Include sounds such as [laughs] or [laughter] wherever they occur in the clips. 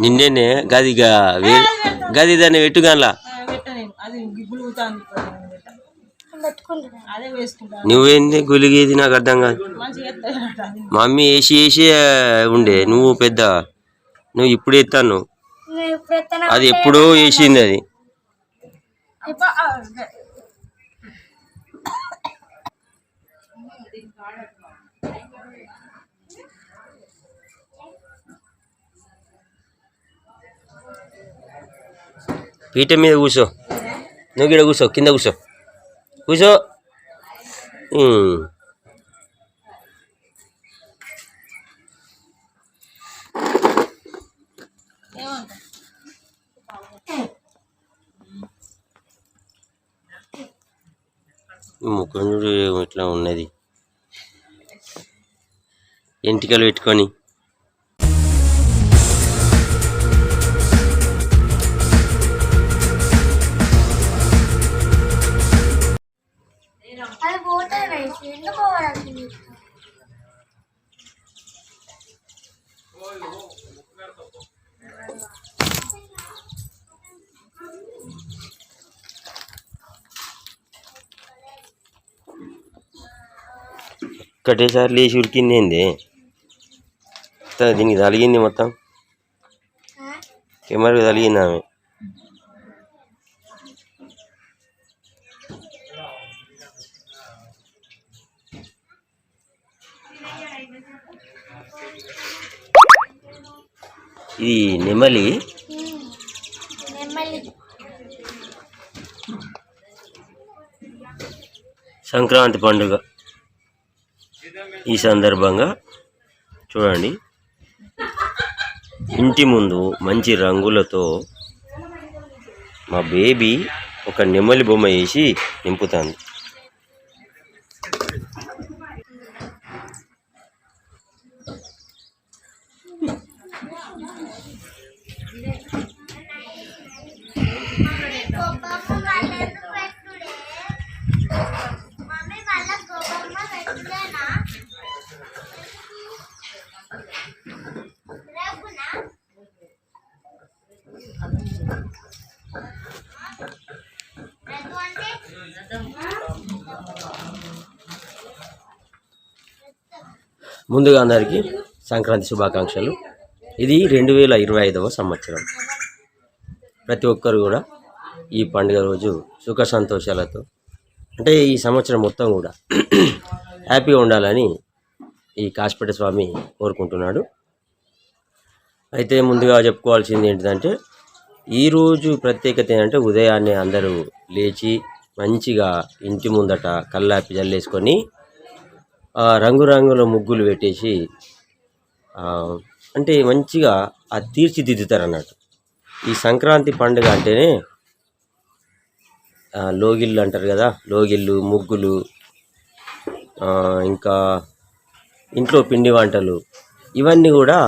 నిన్నేనే గది వే- గది దాన్ని పెట్టుగాన్లా నువ్వేంది గులిగేది నాకు అర్థం కాదు. మా మమ్మీ వేసి వేసి ఉండే. నువ్వు పెద్ద. నువ్వు ఇప్పుడు ఎత్తాను. అది ఎప్పుడో వేసింది అది. ఇప్ప- ఆ, పీట మీద కూర్చో నువ్వు ఇక్కడ కూర్చో కింద కూర్చో కూర్చో ఉమ్. ఏమంటా ఈ ముఖం చూడు ఇట్లా ఉన్నది ఎంటికలు పెట్టుకొని. ఒక్కటేసారి లేచి ఉరికింది ఏంది? మొత్తం దీనికి తలిగింది మొత్తం? కెమెరాకి తలిగింది ఆమె. ఇది నెమలి? నెమ్మలి సంక్రాంతి పండుగ. ఈ సందర్భంగా చూడండి. ఇంటి ముందు మంచి రంగులతో మా బేబీ ఒక నెమలి బొమ్మ వేసి నింపుతాను Thank you. ముందుగా అందరికీ సంక్రాంతి శుభాకాంక్షలు. ఇది రెండు వేల ఇరవై ఐదవ సంవత్సరం. ప్రతి ఒక్కరు కూడా ఈ పండుగ రోజు సుఖ సంతోషాలతో అంటే ఈ సంవత్సరం మొత్తం కూడా [clears throat] హ్యాపీగా ఉండాలని ఈ కాశపేట స్వామి కోరుకుంటున్నాడు. అయితే ముందుగా చెప్పుకోవాల్సింది ఏంటిదంటే ఈరోజు ప్రత్యేకత ఏంటంటే ఉదయాన్నే అందరూ లేచి మంచిగా ఇంటి ముందట కల్లాపి జల్లేసుకొని రంగురంగుల ముగ్గులు పెట్టేసి అంటే మంచిగా ఆ తీర్చిదిద్దుతారు అన్నట్టు ఈ సంక్రాంతి పండుగ అంటేనే లోగిళ్ళు అంటారు కదా లోగిళ్ళు ముగ్గులు ఇంకా ఇంట్లో పిండి వంటలు ఇవన్నీ కూడా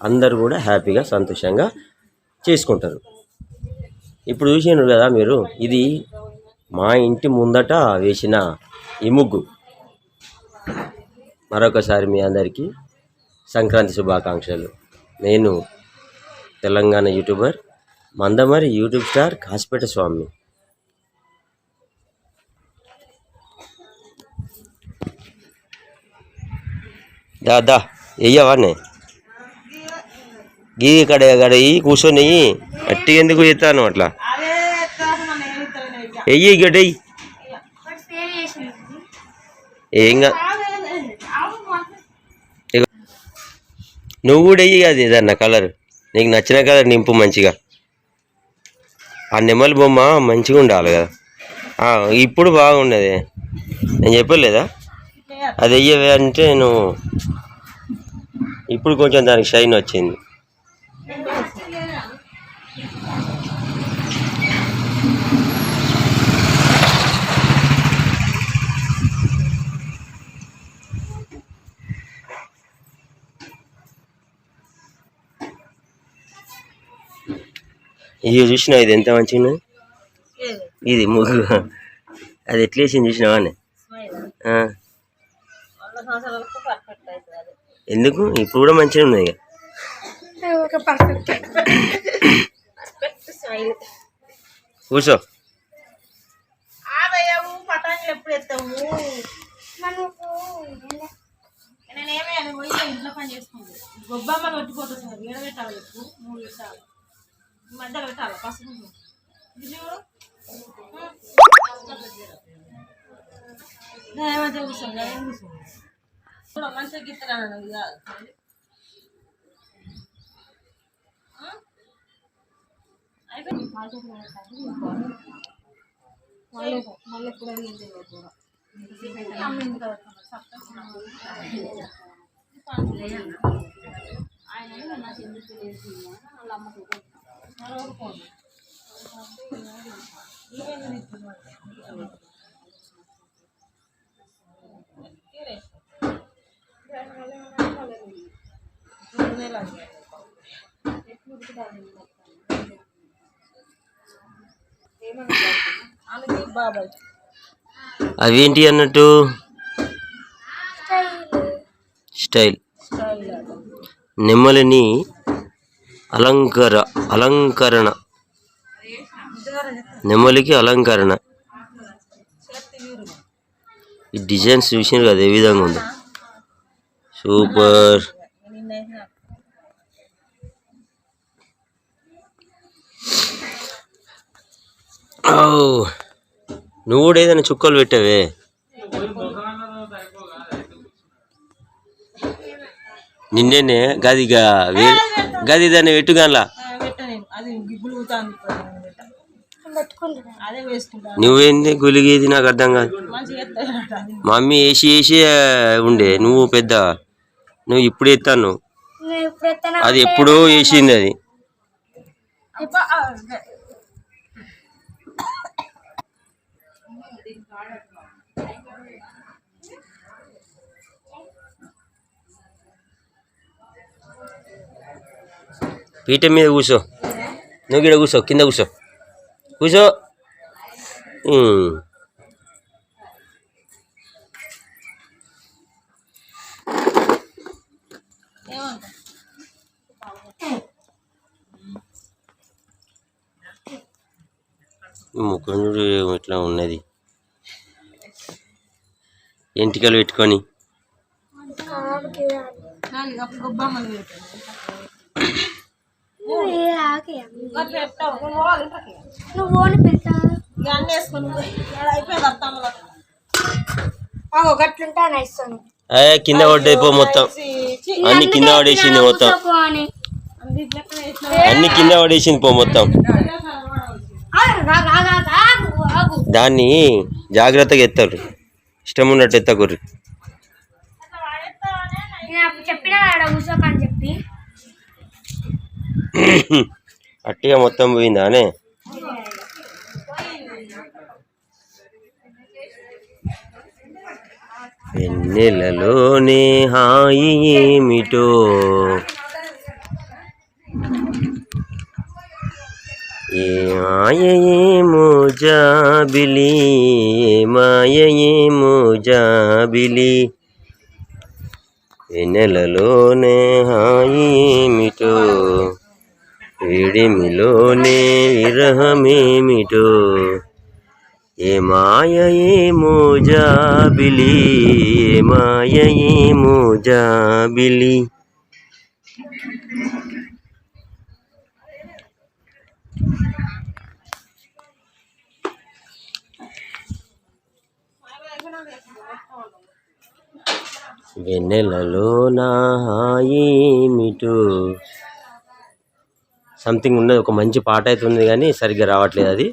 అందరు కూడా హ్యాపీగా సంతోషంగా చేసుకుంటారు. ఇప్పుడు చూసినారు కదా మీరు ఇది మా ఇంటి ముందట వేసిన ఈ ముగ్గు. మరొకసారి మీ అందరికీ సంక్రాంతి శుభాకాంక్షలు. నేను Telangana YouTuber Mandamarri YouTube star Kasipet Swamy. దాదా వెయ్యవానే గీ ఇక్కడ ఇక్కడ కూర్చొని అట్టి ఎందుకు చేస్తాను అట్లా. వెయ్యి ఇక్కడ ఏం కా నువ్వు కూడా ఇయ్యి అది ఏదన్నా కలర్ నీకు నచ్చిన కలర్ నింపు మంచిగా. ఆ నెమలి బొమ్మ మంచిగా ఉండాలి కదా. ఇప్పుడు బాగుండేది. నేను చెప్పలేదా? అది వెయ్యవే అంటే నువ్వు ఇప్పుడు కొంచెం దానికి షైన్ వచ్చింది. ఇది చూసినా ఇది ఎంత మంచిగా ఉన్నది? ఇది ముగ్గు అది ఎట్లేసింది చూసినావా అని? ఎందుకు? ఇప్పుడు కూడా మంచిగా ఉన్నాయి ఇక. కూర్చో. ఆదయ్యావు పటాకులు ఎప్పుడు ఎత్తావు? మనకు నేనేమే అని పోయి ఇంట్లో పని చేసుకుంది గొబ్బమ్మలు పెట్టాలి చెప్పు మూడు మధ్యలో పెట్టాలి పసుపు చూడు. మంచిగా కూర్చోండి నేను చూడ మంచిగా కాదు అయిపోయింది మళ్ళీ మళ్ళీ ఎప్పుడు అడిగింది కూడా ఆయన నాకు ఎందుకు వాళ్ళ అమ్మకు బాబాయ్ అవేంటి అన్నట్టు? స్టైల్. స్టైల్. నెమ్మలిని అలంకర అలంకరణ. నెమలికి అలంకరణ. ఈ డిజైన్స్ చూసిన కదా ఏ విధంగా ఉంది? సూపర్. నువ్వు కూడా ఏదైనా చుక్కలు పెట్టావే? నిన్నేనే గది గా- వే- గది దాన్ని పెట్టుగాన్లా పెట్ట నేను. అది గిబ్బులు ఊతాను పెట్టుకుంటున్నాను అదే వేసుకుంటాను నువ్వేంది గులిగేది నాకు అర్థం కాదు. మమ్మీ వేసి వేసి ఉండే నువ్వు పెద్ద. నువ్వు ఇప్పుడు ఎత్తనా. అది ఎప్పుడో వేసింది అది. పీట మీద కూర్చో. నువ్వు ఇక్కడ కూర్చో కింద కూర్చో. కూర్చో. చూడు ఇట్లా ఉన్నది. ఎంటికలు పెట్టుకొని నాకు అప్పుడు గొబ్బమ్మలు పెట్టాను మరి పెట్టావు నువ్వు ఓని అన్నీ ఇస్తాను కింద పడ్డైపో మొత్తం. అన్ని కింద పడేసింది మొత్తం. అన్ని కింద పడేసింది పో మొత్తం. దాన్ని జాగ్రత్తగా ఎత్తారు. ఇష్టం ఉన్నట్టు ఎత్తకుర్రి. చెప్పిన చెప్పి. అట్టిగా మొత్తం పోయిందానే వెన్నెలలోనే హాయి ఏమిటో? ఏ మాయ ఏమో జాబిలి ఏ మాయ ఏమో జాబిలి. వెన్నెలలోనే హాయి ఏమిటో? విడిమిలోనే విరహమేమిటో? ఏ మాయ ఏమో జాబిలి ఏ మాయ ఏమో జాబిలి వెన్నెలలో నా హాయి ఏమిటో సంథింగ్ ఉన్నది ఒక మంచి పాట అయితే ఉంది కానీ సరిగ్గా రావట్లేదు అది.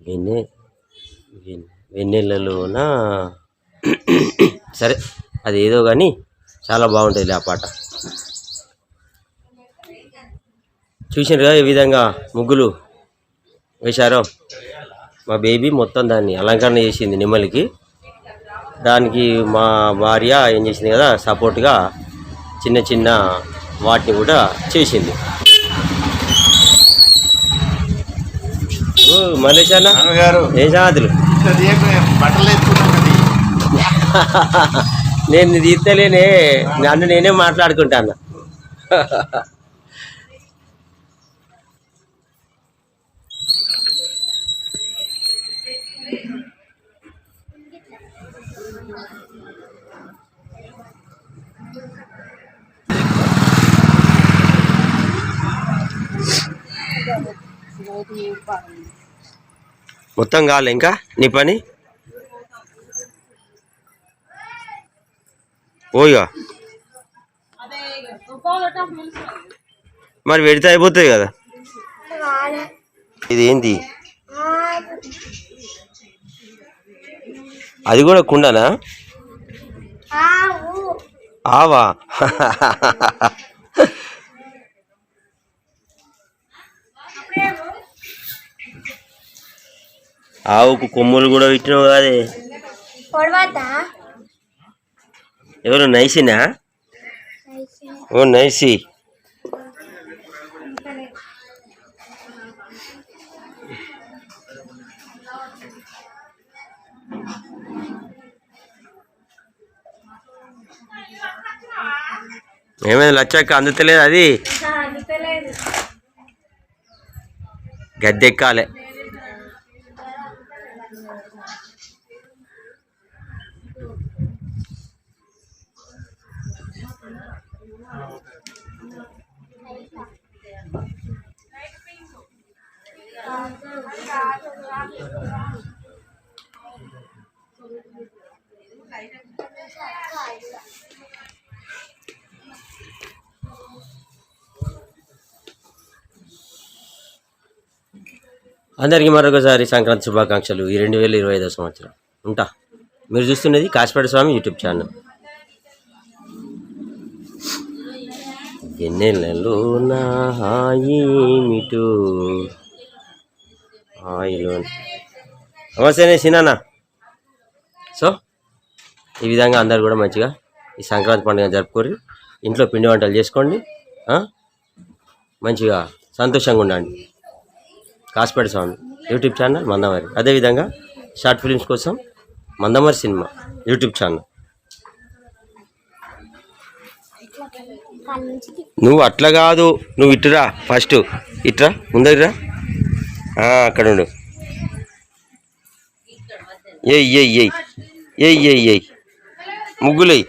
వెన్నె వెన్నెలలోన? సరే అది ఏదో కానీ చాలా బాగుంటుంది ఆ పాట. చూసినారుగా ఈ విధంగా ముగ్గులు వేశారో? మా బేబీ మొత్తం దాన్ని అలంకరణ చేసింది నిమ్మలికి. దానికి మా భార్య ఏం చేసింది కదా సపోర్ట్గా చిన్న చిన్న వాటిని కూడా చేసింది. ఏం నేను తీస్తలేనే నన్ను నేనే మాట్లాడుకుంటాను [laughs] మొత్తం కాలే ఇంకా? నీ పని? నిలుస్తుంది మరి పెడితే అయిపోతుంది కదా? కాలే ఇది ఏంది ఆగు. అది కూడా కుండనా? ఆవు? ఆవుకు కొమ్ములు కూడా పెట్టినావు కాదే. ఎవరు నైసినా? ఓ నైసి. ఏమైంది లచ్చక్క అందుతలేదు అది? గద్దెక్కాలే. అందరికీ మరొకసారి సంక్రాంతి శుభాకాంక్షలు ఈ రెండు వేల ఇరవై ఐదో సంవత్సరం. ఉంటా. మీరు చూస్తున్నది కాశీపేట స్వామి యూట్యూబ్ ఛానల్. ఎన్నెలలో నా హాయి మిటు నమస్తేనే సినానా సో ఈ విధంగా అందరు కూడా మంచిగా ఈ సంక్రాంతి పండుగ జరుపుకోరు ఇంట్లో పిండి వంటలు చేసుకోండి మంచిగా సంతోషంగా ఉండండి. Kasipet Swamy YouTube channel Mandamarri. అదేవిధంగా షార్ట్ ఫిలిమ్స్ కోసం మందమరి సినిమా యూట్యూబ్ ఛానల్. నువ్వు అట్లా కాదు నువ్వు ఇటురా ఫస్ట్. ఇట్రా ముందరిరా. అక్కడ ఉండు. ఎయ్ ఎయ్ ఎయ్ ఎయ్ ఎయ్ ఎయ్ ముగ్గులేయ్.